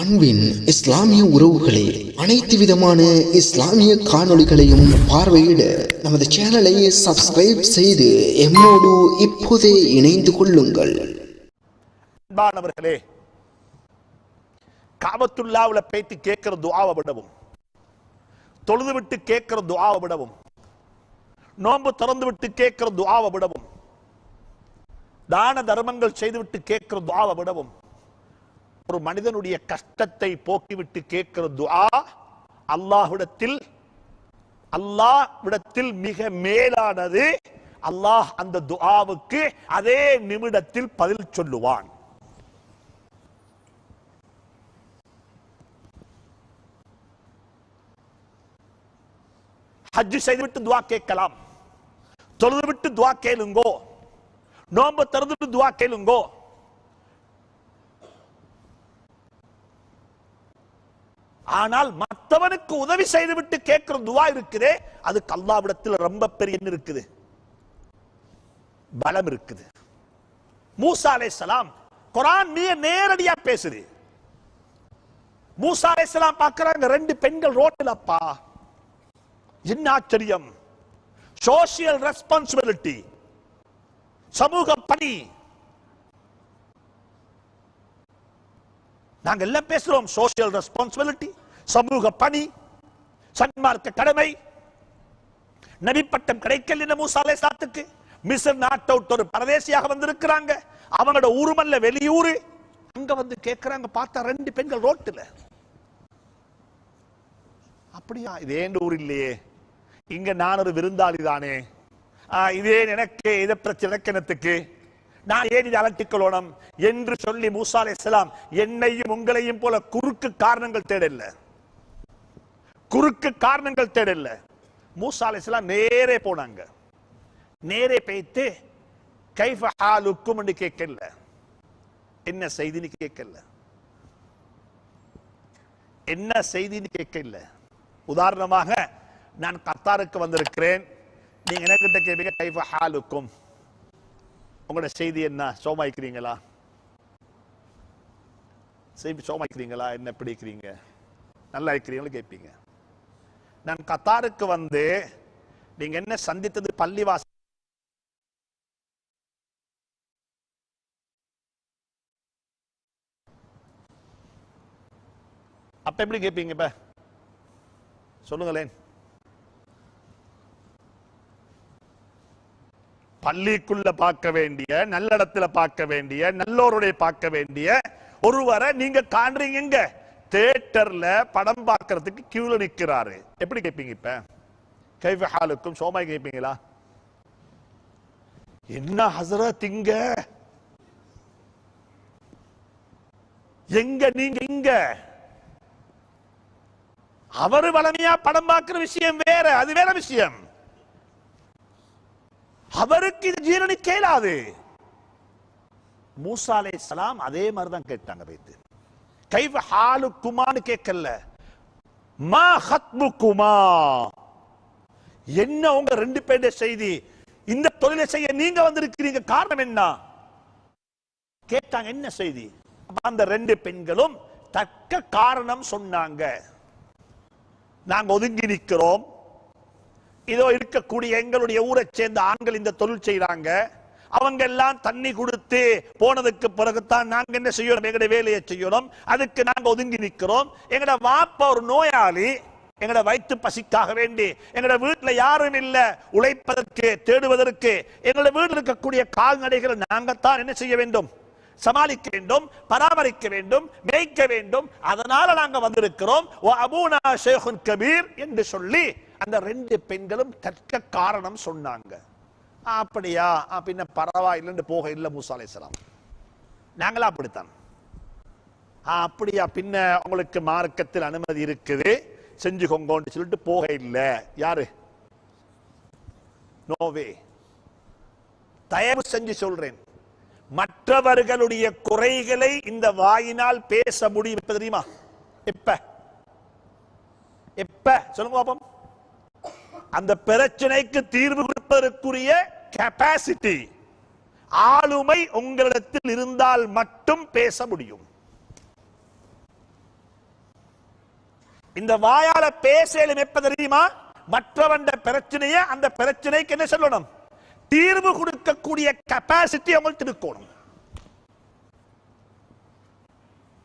அன்பின் இஸ்லாமிய உறவுகளே அனைத்து விதமான இஸ்லாமிய காணொளிகளையும் பார்வையிட நமது சேனலை சப்ஸ்கிரைப் செய்து எம்மோடு இப்போதே இணைந்து கொள்ளுங்கள். அன்பானவர்களே காபத்துல்லாவுல பேத்து கேட்கிற துவாவை விடவும் தொழுது விட்டு கேட்கிற துவாவை விடவும் நோன்பு திறந்து விட்டு கேட்கிற துவாவை விடவும் தான தர்மங்கள் செய்துவிட்டு கேட்கிற துவாவை விடவும் ஒரு மனிதனுடைய கஷ்டத்தை போக்கிவிட்டு கேட்கிற துஆ அல்லாஹ்விடத்தில் அல்லாஹ்விடத்தில் மிக மேலானது அல்லாஹ் அந்த துஆவுக்கு அதே நிமிடத்தில் பதில் சொல்லுவான். ஹஜ் செய்துவிட்டு துவா கேட்கலாம். தொழுது விட்டு துவா கேளுங்கோ. நோன்பு திறந்துட்டு துவா கேளுங்கோ. ஆனால் மற்றவனுக்கு உதவி செய்துவிட்டு கேட்கிற துவா இருக்குதே அதுக்கு அல்லாவிடத்தில் ரொம்ப பெரிய இருக்குது. பலம் இருக்குது. மூசா சலாம் குரான் மிக நேரடியா பேசுது. மூசா சலாம் பார்க்கிறாங்க ரெண்டு பெண்கள் ரோட்டில் அப்பா. என்ன ஆச்சரியம்? சோசியல் ரெஸ்பான்சிபிலிட்டி சமூக பணி. நாங்க எல்லாம் பேசுறோம் சோசியல் ரெஸ்பான்சிபிலிட்டி சமூக பணி சன்மார்க்க கடமை நபிப்பட்டம் கிடைக்கல இந்த மூசா அலைஹிஸ்ஸலாத்துக்கு மிஸ்ர் நாட் அவுட் ஒரு பரதேசியாக வந்திருக்கிறாங்க. அவங்களோட ஊருமல்ல வெளியூர். அங்க வந்து கேட்கிறாங்க பார்த்தா ரெண்டு பெண்கள் ரோட்டுல. அப்படியா? இது ஏன் ஊர் இல்லையே? இங்க நான் ஒரு விருந்தாளி தானே. இதே எனக்கு இதை பிரச்சனைக்கு இலக்கணத்துக்கு நான் ஏன் இதை அலட்டிக்கொள்ளணும் என்று சொல்லி மூசா அலைஹிஸ்ஸலாம் என்னையும் உங்களையும் போல குறுக்கு காரணங்கள் தேடல. குறுக்கு காரணங்கள் தேடல. மூசா அலைஹிஸ்ஸலாம் நேரே போனாங்க. நேரே போய்த்து கைஃப ஹாலுக்கும் என்று கேட்கல. என்ன செய்தின்னு கேட்கல. என்ன செய்தின்னு கேட்கல. உதாரணமாக நான் கத்தாருக்கு வந்திருக்கிறேன். நீங்க எனக்கிட்ட கேட்பீங்க கைஃப ஹாலுக்கும். உங்களோட செய்தி என்ன? சோமாய்க்கிறீங்களா? செய்தி சோமாய்க்கிறீங்களா? என்ன பிடிக்கிறீங்க நல்லா இருக்கிறீங்களா கேட்பீங்க நான் கத்தாருக்கு வந்து நீங்க என்ன சந்தித்தது பள்ளிவாசல்? அப்ப எப்படி கேட்பீங்க இப்ப? சொல்லுங்களேன். பள்ளிக்குள்ள பார்க்க வேண்டிய நல்ல இடத்துல பார்க்க வேண்டிய நல்லோருடைய பார்க்க வேண்டிய ஒருவரை நீங்க காண்றீங்க தியேட்டர்ல படம் பார்க்கறதுக்கு கியூல நிக்கிறாரு. எப்படி கேட்பீங்க இப்ப? கைஃப ஹாலுக்கும் சோமாய் கேட்பீங்களா என்ன ஹசரா திங்க? எங்க நீங்க இங்க? அவரு வளமையா படம் பார்க்கிற விஷயம் வேற அது வேற விஷயம். அவருக்கு இது ஜீரணிக்க இயலாது மூசா சலாம் அதே மாதிரிதான் கேட்டாங்க வைத்து கைவ ஹாலுக்குமான்னு கேட்கல. மா ஹத்முக்குமா. என்ன உங்க ரெண்டு பேருடைய செய்தி? இந்த தொழிலை செய்ய நீங்க வந்திருக்கிறீங்க காரணம் என்ன? கேட்டாங்க என்ன செய்தி? அந்த ரெண்டு பெண்களும் தக்க காரணம் சொன்னாங்க. நாங்க ஒதுங்கி நிற்கிறோம். இதோ இருக்கக்கூடிய எங்களுடைய ஊரை சேர்ந்த ஆண்கள் இந்த தொழில் செய்யறாங்க அவங்க எல்லாம் தண்ணி கொடுத்து போனதுக்கு பிறகுதான் நாங்க என்ன செய்யணும் எங்கட வேலையை செய்யணும் அதுக்கு நாங்க ஒதுங்கி நிற்கிறோம் எங்கட வாப்ப ஒரு நோயாளி எங்கட வயிற்று பசிக்காக வேண்டி எங்கட வீட்டுல யாரும் இல்ல உழைப்பதற்கு தேடுவதற்கு எங்களோட வீட்டில் இருக்கக்கூடிய கால்நடைகளை நாங்கத்தான் என்ன செய்ய வேண்டும்? சமாளிக்க வேண்டும் பராமரிக்க வேண்டும் மேய்க்க வேண்டும். அதனால நாங்க வந்திருக்கிறோம். அபூனா ஷேகுன் கபீர் என்று சொல்லி அந்த ரெண்டு பெண்களும் தற்க காரணம் சொன்னாங்க. அப்படியா? ஆ, பின்ன பரவாயில்லைன்னு போக இல்லை மூசா அலையாம் நாங்களா அப்படித்தான். அப்படியா? பின்ன உங்களுக்கு மார்க்கத்தில் அனுமதி இருக்குது. செஞ்சு கொங்கோன்னு சொல்லிட்டு போக இல்லை. யாரு? நோவே தயவு செஞ்சு சொல்றேன். மற்றவர்களுடைய குறைகளை இந்த வாயினால் பேச முடியும். இப்ப தெரியுமா? எப்ப? எப்ப? சொல்லுங்க பாப்போம். அந்த பிரச்சனைக்கு தீர்வு கொடுப்பதற்குரிய கெப்பாசிட்டி ஆளுமை உங்களிடத்தில் இருந்தால் மட்டும் பேச முடியும். இந்த வாயால பேசலும் எப்ப தெரியுமா? மற்றவன் பிரச்சனையை அந்த பிரச்சனைக்கு என்ன சொல்லணும்? தீர்வு கொடுக்கக்கூடிய கெப்பாசிட்டி அவங்களுக்கு இருக்கணும்.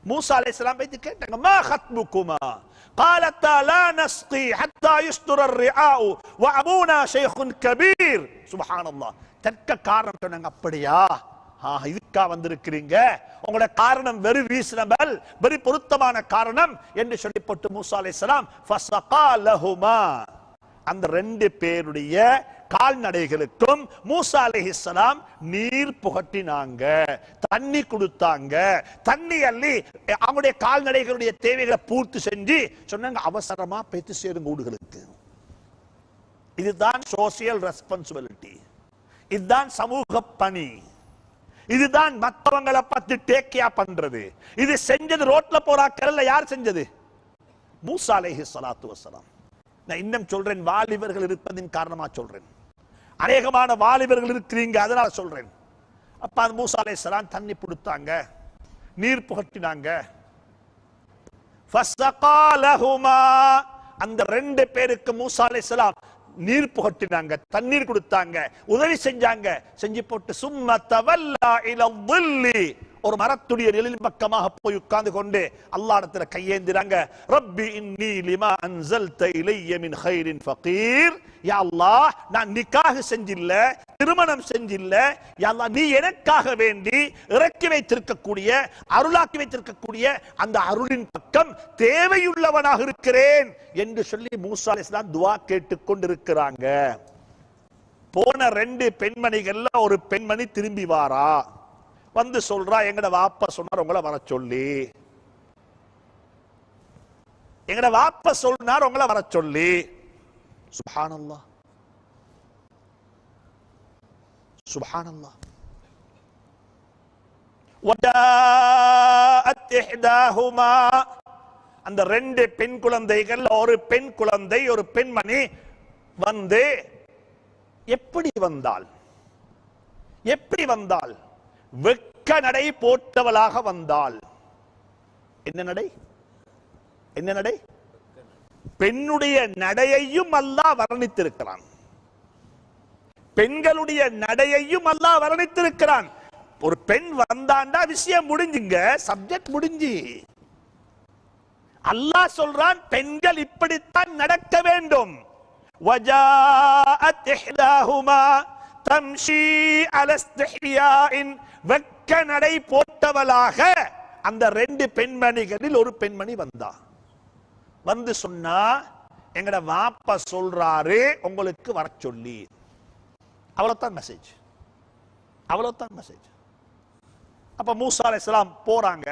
மூசா அலைஹிஸ்ஸலாம் போய் கேட்டாங்க மா خطبكما قالتا لا نسقي حتى يصدر الرعاء وابونا شيخ كبير سبحان الله தக்க காரணம் சொன்னாங்க அப்படியா ஆ, இதுக்கா வந்திருக்கிறீங்க உங்களோட காரணம் வெரி ரீசனபிள் வெரி பொருத்தமான காரணம் என்று சொல்லி போட்டு மூசா அலைஹிஸ்ஸலாம் ஃபஸகா லஹுமா அந்த ரெண்டு பேருடைய கால்நடைகளுக்கும் மூசா அலிஹிஸ்லாம் நீர் புகட்டினாங்க தண்ணி கொடுத்தாங்க தண்ணி அள்ளி அவங்களுடைய கால்நடைகளுடைய தேவைகளை பூர்த்தி செஞ்சு சொன்னாங்க அவசரமா பேத்து சேருங்க ஊடுகளுக்கு. இதுதான் சோசியல் ரெஸ்பான்சிபிலிட்டி இதுதான் சமூக பணி. இதுதான் மத்தவங்களை பத்தி டேக்கியா பண்றது. இது செஞ்சது ரோட்ல போறாக்கல்ல யார் செஞ்சது? மூசா அலைஹி ஸலாத்து நான் இன்னும் சொல்றேன் வாலிபர்கள் இருப்பதின் காரணமா சொல்றேன். அநேகமான வாலிபர்கள் இருக்கிறீங்க அதனால சொல்றேன். அப்ப அந்த மூசா அலைஹிஸ்ஸலாம் தண்ணி கொடுத்தாங்க நீர் புகட்டினாங்க. அந்த ரெண்டு பேருக்கு மூசா சலாம் நீர் புகட்டினாங்க தண்ணீர் கொடுத்தாங்க உதவி செஞ்சாங்க. செஞ்சு போட்டு சும்மா தவல்லா இல ஒரு மரத்துடைய நிழலின் பக்கமாக போய் உட்கார்ந்து கொண்டு அல்லாடத்துல கையேந்திராங்க. ரப்பி இன்னி லிமா அன்சல்த இலைய மின் ஹைரின் ஃபகீர். யா அல்லாஹ் நான் நிக்காக செஞ்சில்ல திருமணம் செஞ்சில்ல. யா அல்லாஹ் நீ எனக்காக வேண்டி இறக்கி வைத்திருக்கக்கூடிய அருளாக்கி வைத்திருக்கக்கூடிய அந்த அருளின் பக்கம் தேவையுள்ளவனாக இருக்கிறேன் என்று சொல்லி மூசா அலைஹிஸ்ஸலாம் துவா கேட்டுக்கொண்டிருக்கிறாங்க போன ரெண்டு பெண்மணிகள்ல ஒரு பெண்மணி திரும்பி வாரா. வந்து சொல்றா எங்கட வாப்ப சொன்னார் உங்களை வர சொல்லி. எங்கட வாப்ப சொன்னார் உங்களை வர சொல்லி. சுபானல்லா சுபானல்லா அந்த ரெண்டு பெண் குழந்தைகள் ஒரு பெண் குழந்தை ஒரு பெண்மணி வந்து எப்படி வந்தால் எப்படி வந்தால் வெக்க நடை போட்டவளாக வந்தாள் என்ன நடை என்ன நடை பெண்ணுடைய நடையையும் அல்லாஹ் வர்ணித்திருக்கிறான் பெண்களுடைய நடையையும் அல்லாஹ் வர்ணித்திருக்கிறான் ஒரு பெண் வந்தாண்டா விஷயம் முடிஞ்சுங்க சப்ஜெக்ட் முடிஞ்சு அல்லாஹ் சொல்றான் பெண்கள் இப்படித்தான் நடக்க வேண்டும் وجاءت إحداهما تمشي على استحياء வெக்க நடை போட்டவளாக அந்த ரெண்டு பெண்மணிகளில் ஒரு பெண்மணி வந்தா. வந்து சொன்னா எங்கட வாப்பா சொல்றாரு உங்களுக்கு வர சொல்லி. அவ்வளவுதான் மெசேஜ் அவ்வளவுதான் மெசேஜ் அப்ப மூசா அலைஹிஸ்ஸலாம் போறாங்க.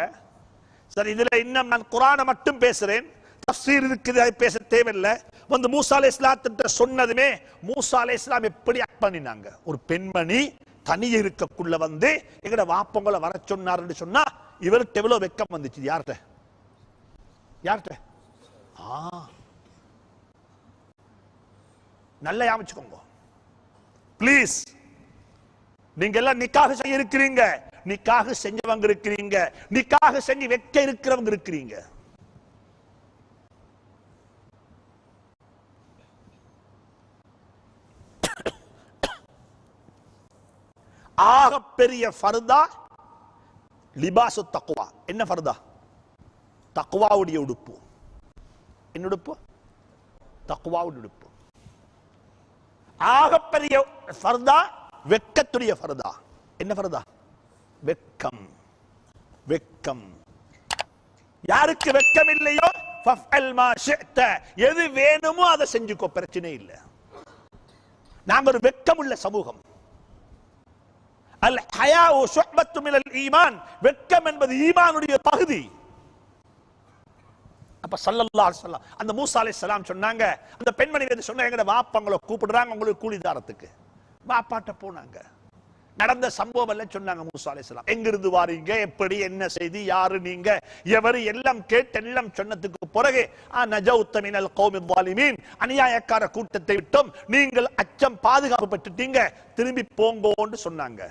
சரி இதுல இன்னும் நான் குரானை மட்டும் பேசுறேன். தஃசீர் இருக்குது அது பேச தேவையில்லை. வந்து மூசா அலைஹிஸ்ஸலாத்திட்ட சொன்னதுமே மூசா அலைஹிஸ்ஸலாம் எப்படி ஆக்ட் பண்ணினாங்க? ஒரு பெண்மணி தனியே இருக்கக்குள்ள வந்து எங்கட வாப்பங்களை வர சொன்னார்னு சொன்னா இவருக்கு எவ்வளவு வெக்கம் வந்துச்சு? யார்கிட்ட? யார்கிட்ட? ஆ. நல்லா யாமிச்சுக்கோங்க ப்ளீஸ் நீங்க எல்லாம் நிக்காக செய்ய இருக்கிறீங்க. நிக்காக செஞ்சவங்க இருக்கிறீங்க. நிக்காக செஞ்சு வைக்க இருக்கிறவங்க இருக்கிறீங்க. ஆக பெரிய ஃபர்தா லிபாசு தக்குவா என்ன ஃபர்தா? தக்குவாவுடைய உடுப்பு. என்ன உடுப்பு? தக்குவாவுடைய உடுப்பு. ஆகப்பெரிய ஃபர்தா வெக்கத்துடைய ஃபர்தா. என்ன ஃபர்தா? வெக்கம். வெக்கம். யாருக்கு வெக்கம் இல்லையோ எது வேணுமோ அதை செஞ்சுக்கோ பிரச்சனை இல்லை. நாங்கள் ஒரு வெக்கம் உள்ள சமூகம். அல் ஹயா ஓ ஷொஹ்பத்து ஈமான். வெட்கம் என்பது ஈமானுடைய பகுதி. அப்ப சல்லல்லா அலிஸ்லாம் அந்த மூசா அலி சலாம் சொன்னாங்க அந்த பெண்மணி வந்து சொன்ன எங்கட வாப்பங்களை கூப்பிடுறாங்க உங்களுக்கு கூலிதாரத்துக்கு வாப்பாட்ட போனாங்க. நடந்த சம்பவம் எல்லாம் சொன்னாங்க மூசா அலி சலாம் எங்கிருந்து வாரீங்க? எப்படி? என்ன செய்தி? யாரு நீங்க? எவரு? எல்லாம் கேட்டு எல்லாம் சொன்னதுக்கு பிறகு நஜவுத்தமினல் கோமின் வாலிமீன் அநியாயக்கார கூட்டத்தை விட்டும். நீங்கள் அச்சம் பாதுகாப்பு பெற்றுட்டீங்க. திரும்பி போங்கோன்னு சொன்னாங்க.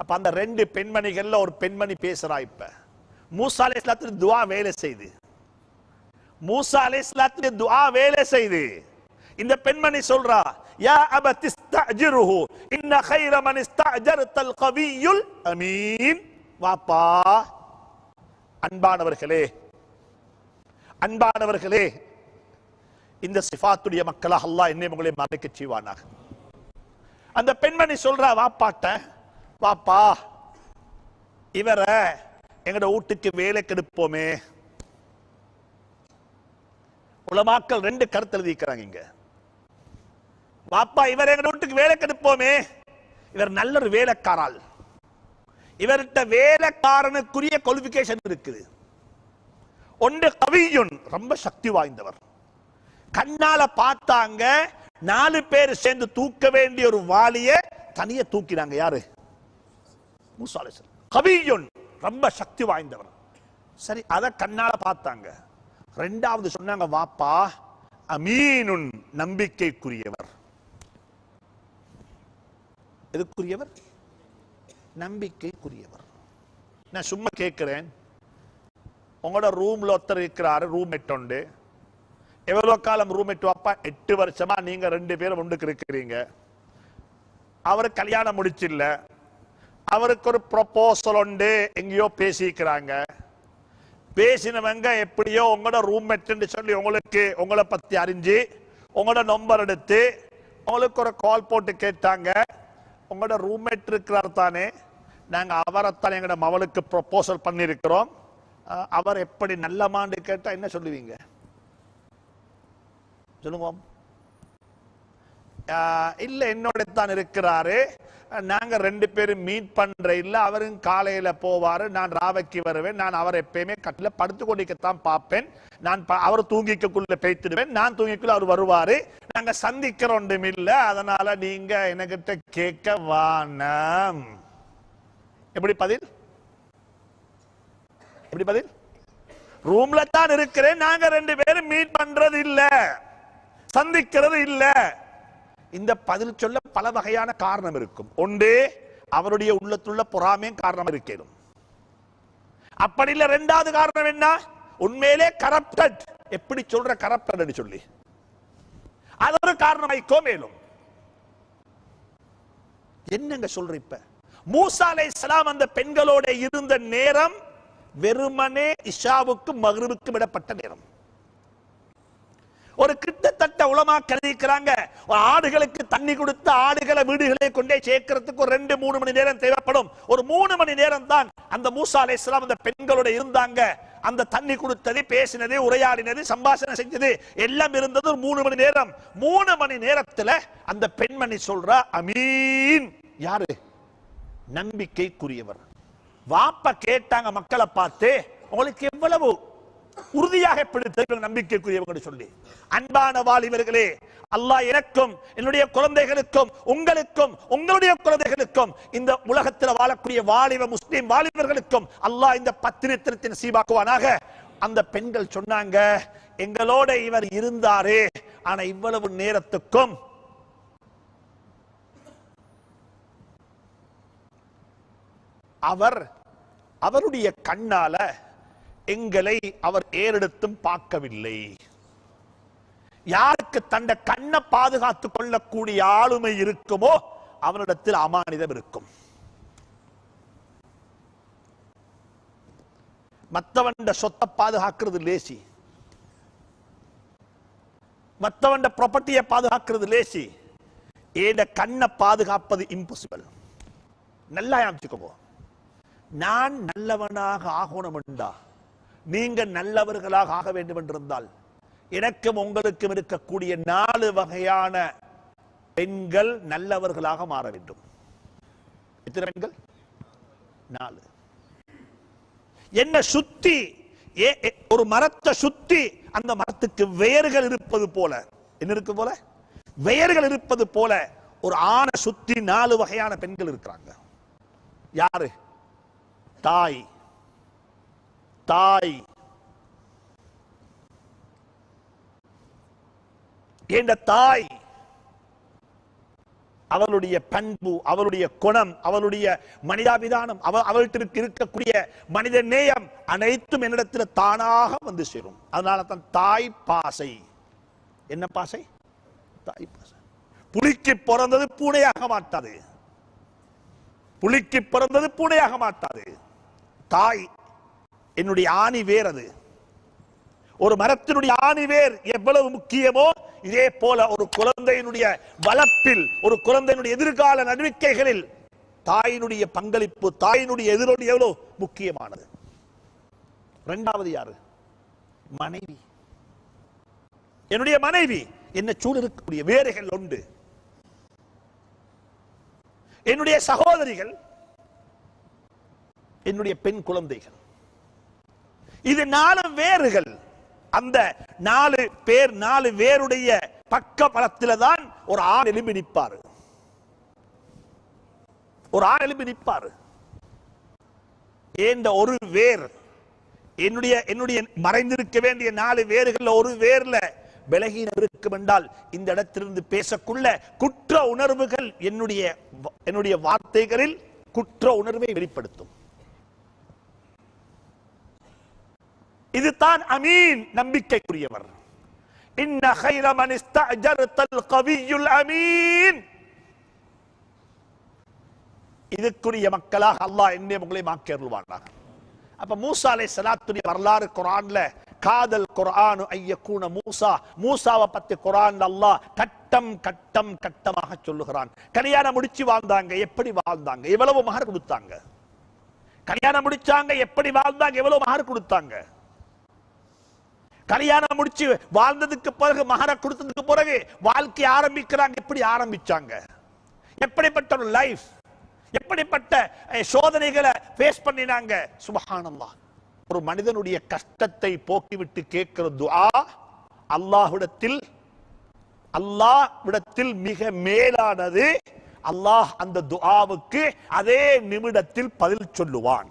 அப்ப அந்த ரெண்டு பெண்மணிகள்ல ஒரு பெண்மணி பேசுறா இப்ப. மூசா அலைஹிஸ்ஸலாத்துக்கு துவா வேலை செய்து. மூசா அலைஹிஸ்ஸலாத்துடைய துவா வேலை செய்து. இந்த பெண்மணி சொல்றா யா அபத் இஸ்தஅஜிருஹு இன்ன கைர மன் கவியுல் அமீன். வாப்பா. அன்பானவர்களே அன்பானவர்களே இந்த சிஃபாத்துடைய மக்களாக அல்லாஹ் என்னை உங்களை மறைக்க செய்வானாக. அந்த பெண்மணி சொல்றா வாப்பாட்ட பாப்பா இவரை எங்கட வீட்டுக்கு வேலைக்கு எடுப்போமே. உலமாக்கள் ரெண்டு கருத்து எழுதிக்கிறாங்க இங்க. வாப்பா இவர் எங்க வீட்டுக்கு வேலைக்கு எடுப்போமே. இவர் நல்ல ஒரு வேலைக்காரால். இவர்கிட்ட வேலைக்காரனுக்குரிய குவாலிபிகேஷன் இருக்குது. ஒன்று கவியுன் ரொம்ப சக்தி வாய்ந்தவர். கண்ணால பார்த்தாங்க நாலு பேர் சேர்ந்து தூக்க வேண்டிய ஒரு வாளிய தனிய தூக்கினாங்க யாரு? மூசா அலைஹிஸ்ஸலாம். கவியுன் ரொம்ப சக்தி வாய்ந்தவர் சரி அத கண்ணால பார்த்தாங்க. ரெண்டாவது சொன்னாங்க வாப்பா அமீனுன் நம்பிக்கைக்குரியவர். எதுக்குரியவர்? நம்பிக்கைக்குரியவர். நான் சும்மா கேட்கிறேன். உங்களோட ரூம்ல ஒருத்தர் இருக்கிறாரு ரூம் உண்டு. எவ்வளவு காலம் ரூம் எட்டு வாப்பா? எட்டு வருஷமா நீங்க ரெண்டு பேரும் ஒன்றுக்கு இருக்கிறீங்க. அவர் கல்யாணம் முடிச்சில்ல. அவருக்கு ஒரு ப்ரொபோசல் உண்டு. எங்கேயோ பேசிக்கிறாங்க பேசினவங்க எப்படியோ உங்களோட ரூம்மேட்னு சொல்லி உங்களுக்கு உங்களை பற்றி அறிஞ்சு உங்களோட நம்பர் எடுத்து உங்களுக்கு ஒரு கால் போட்டு கேட்டாங்க. உங்களோட ரூம்மேட் இருக்கிறார் தானே. நாங்கள் அவரைத்தான் எங்களோட மவளுக்கு ப்ரொபோசல் பண்ணியிருக்கிறோம். அவர் எப்படி நல்லமான்னு கேட்டால் என்ன சொல்லுவீங்க? சொல்லுங்க இல்ல என்னோட தான் இருக்கிறாரு. நாங்க ரெண்டு பேரும் மீட் பண்ற இல்ல அவரும் காலையில போவாரு நான் ராவைக்கு வருவேன் நான் அவர் எப்பயுமே கட்டில் படுத்து கொண்டிருக்கத்தான் பார்ப்பேன். நான் அவர் தூங்கிக்கக்குள்ள பேய்த்திடுவேன் நான் தூங்கிக்குள்ள அவர் வருவாரு. நாங்க சந்திக்கிற ஒன்றும் இல்லை அதனால நீங்க எனக்கிட்ட கேட்க வானம். எப்படி பதில்? எப்படி பதில்? ரூம்ல தான் இருக்கிறேன் நாங்க ரெண்டு பேரும் மீட் பண்றது இல்ல சந்திக்கிறது இல்ல. இந்த பதில் சொல்ல பல வகையான காரணம் இருக்கும். ஒன்று அவருடைய உள்ளத்துள்ள பொறாமையும் காரணம் இருக்கணும் அப்படி இல்ல ரெண்டாவது காரணம் என்ன? உண்மையிலே கரப்டட் எப்படி சொல்ற கரப்டட் சொல்லி. அது ஒரு காரணமாய்க்கோ மேலும். என்னங்க சொல்ற இப்ப? மூசா சலாம் அந்த பெண்களோட இருந்த நேரம் வெறுமனே இஷாவுக்கும் மகரிபுக்கும் விடப்பட்ட நேரம். ஒரு கிட்டத்தட்ட உலமா கருதிக்கிறாங்க. ஒரு ஆடுகளுக்கு தண்ணி கொடுத்து ஆடுகளை வீடுகளை கொண்டே சேர்க்கிறதுக்கு ஒரு ரெண்டு மூணு மணி நேரம் தேவைப்படும். ஒரு மூணு மணி நேரம் தான் அந்த மூசா அலைஹிஸ்ஸலாம் அந்த பெண்களோட இருந்தாங்க. அந்த தண்ணி கொடுத்தது பேசினது உரையாடினது சம்பாஷணை செஞ்சது எல்லாம் இருந்தது ஒரு மூணு மணி நேரம். மூணு மணி நேரத்துல அந்த பெண்மணி சொல்றா அமீன். யாரு? நம்பிக்கைக்குரியவர். வாப்ப கேட்டாங்க மக்களை பார்த்து உங்களுக்கு எவ்வளவு உறுதியாக பிடித்தவர்கள் நம்பிக்கைக்குரியவங்க சொல்லி. அன்பான வாலிபர்களே அல்லாஹ் எனக்கும் என்னுடைய குழந்தைகளுக்கும் உங்களுக்கும் உங்களுடைய குழந்தைகளுக்கும் இந்த உலகத்தில் வாழக்கூடிய வாலிப முஸ்லிம் வாலிபர்களுக்கும் அல்லாஹ் இந்த பத்திரித்திரத்தின் சீபாக்குவானாக. அந்த பெண்கள் சொன்னாங்க எங்களோட இவர் இருந்தாரே ஆனா இவ்வளவு நேரத்துக்கும் அவர் அவருடைய கண்ணால எங்களை அவர் ஏறெடுத்தும் பார்க்கவில்லை. யாருக்கு தண்ட கண்ணை பாதுகாத்துக் கொள்ளக்கூடிய ஆளுமை இருக்குமோ அவனிடத்தில் அமானிதம் இருக்கும். மத்தவண்ட சொத்தை பாதுகாக்கிறது லேசி. மத்தவண்ட ப்ராப்பர்ட்டியை பாதுகாக்கிறது லேசி. ஏட கண்ணை பாதுகாப்பது இம்பாசிபிள் நல்லா ஞாபகிச்சுக்கோ நான் நல்லவனாக ஆகணும் என்றா நீங்க நல்லவர்களாக ஆக வேண்டும் என்றிருந்தால் எனக்கும் உங்களுக்கும் இருக்கக்கூடிய நாலு வகையான பெண்கள் நல்லவர்களாக மாற வேண்டும். எத்தனை பெண்கள்? நாலு. என்ன சுத்தி ஏ- ஒரு மரத்தை சுத்தி அந்த மரத்துக்கு வேர்கள் இருப்பது போல. என்ன இருக்கு போல? வேர்கள் இருப்பது போல ஒரு ஆணை சுத்தி நாலு வகையான பெண்கள் இருக்கிறாங்க. யாரு? தாய். தாய். என்ற தாய்? அவளுடைய பண்பு அவளுடைய குணம் அவளுடைய மனிதாபிதானம் அவ அவள்கிட்ட இருக்கக்கூடிய மனித நேயம் அனைத்தும் என்னிடத்தில் தானாக வந்து சேரும். அதனால தான் தாய் பாசை. என்ன பாசை? தாய் பாசை. புலிக்கு பிறந்தது பூனையாக மாட்டாது. புலிக்கு பிறந்தது பூனையாக மாட்டாது. தாய் என்னுடைய ஆணி வேர் அது. ஒரு மரத்தினுடைய ஆணி வேர் எவ்வளவு முக்கியமோ இதே போல ஒரு குழந்தையினுடைய வளர்ப்பில் ஒரு குழந்தையினுடைய எதிர்கால நடவடிக்கைகளில் தாயினுடைய பங்களிப்பு தாயினுடைய எதிரொலி எவ்வளவு முக்கியமானது? இரண்டாவது யாரு? மனைவி. என்னுடைய மனைவி என்ன சூடு இருக்கக்கூடிய வேறுகள் உண்டு. என்னுடைய சகோதரிகள் என்னுடைய பெண் குழந்தைகள். இது நாலு வேர்கள் அந்த நாலு பேர் நாலு வேருடைய பக்க பலத்தில் தான் ஒரு ஆள் எலும்பி நிற்பார். ஒரு ஆள் எலும்பி நிற்பார். ஏந்த ஒரு வேர் என்னுடைய என்னுடைய மறைந்திருக்க வேண்டிய நாலு வேர்கள்ல ஒரு வேர்ல விலகின இருக்கும் என்றால் இந்த இடத்திலிருந்து பேசக்குள்ள குற்ற உணர்வுகள் என்னுடைய என்னுடைய வார்த்தைகளில் குற்ற உணர்வை வெளிப்படுத்தும். இதுதான் அமீன் நம்பிக்கைக்குரியவர் இன்ன خير من استأجرت القوي الأمين இதுக்குரிய மக்களாக அல்லாஹ் என்னை உங்களை மாக்கருள்வானாக அப்ப மூசா அலை சலாத்துடைய வரலாறு குரான்ல காதல் குர்ஆனு ஐயக்கூன மூசா மூசாவை பத்தி குர்ஆன்ல அல்லாஹ் கட்டம் கட்டம் கட்டமாக சொல்லுகிறான் கல்யாணம் முடிச்சு வாழ்ந்தாங்க எப்படி வாழ்ந்தாங்க எவ்வளவு மகர் கொடுத்தாங்க கல்யாணம் முடிச்சாங்க எப்படி வாழ்ந்தாங்க எவ்வளவு மகர் கொடுத்தாங்க கல்யாணம் முடிச்சு வாழ்ந்ததுக்கு பிறகு மகர கொடுத்ததுக்கு பிறகு வாழ்க்கை ஆரம்பிக்கிறாங்க. எப்படி ஆரம்பிச்சாங்க? எப்படிப்பட்ட ஒரு லைஃப் எப்படிப்பட்ட சோதனைகளை ஃபேஸ் பண்ணினாங்க? சுபஹானல்லா ஒரு மனிதனுடைய கஷ்டத்தை போக்கிவிட்டு கேட்கிற துஆ அல்லாஹ்விடத்தில் அல்லாஹ்விடத்தில் மிக மேலானது. அல்லாஹ் அந்த துஆவுக்கு அதே நிமிடத்தில் பதில் சொல்லுவான்.